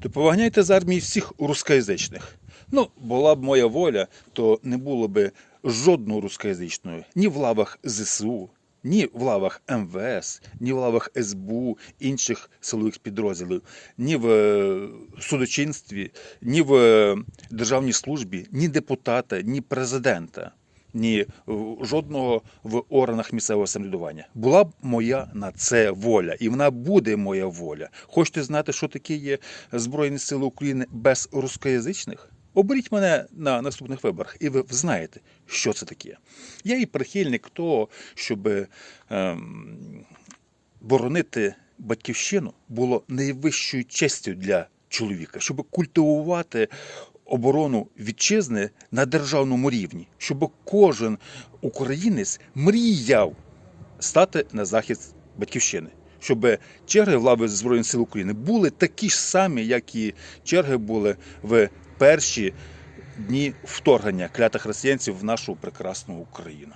То поваганяйте з армії всіх рускоязичних. Ну, була б моя воля, то не було б жодного рускоязичного ні в лавах ЗСУ, ні в лавах МВС, ні в лавах СБУ, інших силових підрозділів, ні в е, судочинстві, ні в е, державній службі, ні депутата, ні президента, ні жодного в органах місцевого самоврядування. Була б моя на це воля, і вона буде моя воля. Хочете знати, що таке є Збройні Сили України без рускоязичних? Оберіть мене на наступних виборах, і ви знаєте, що це таке. Я і прихильник того, щоб ем, боронити батьківщину було найвищою честю для чоловіка, щоб культивувати оборону вітчизни на державному рівні, щоб кожен українець мріяв стати на захист батьківщини. Щоб черги в лави Збройних сил України були такі ж самі, як і черги були в перші дні вторгнення клятих росіянців в нашу прекрасну Україну.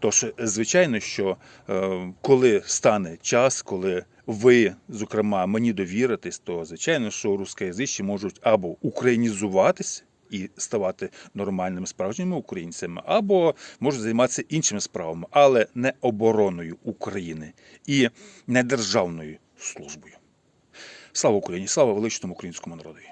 Тож, звичайно, що е, коли стане час, коли ви, зокрема, мені довіритесь, то звичайно, що рускоязичні можуть або українізуватись і ставати нормальними справжніми українцями, або можуть займатися іншими справами, але не обороною України і не державною службою. Слава Україні! Слава величному українському народу!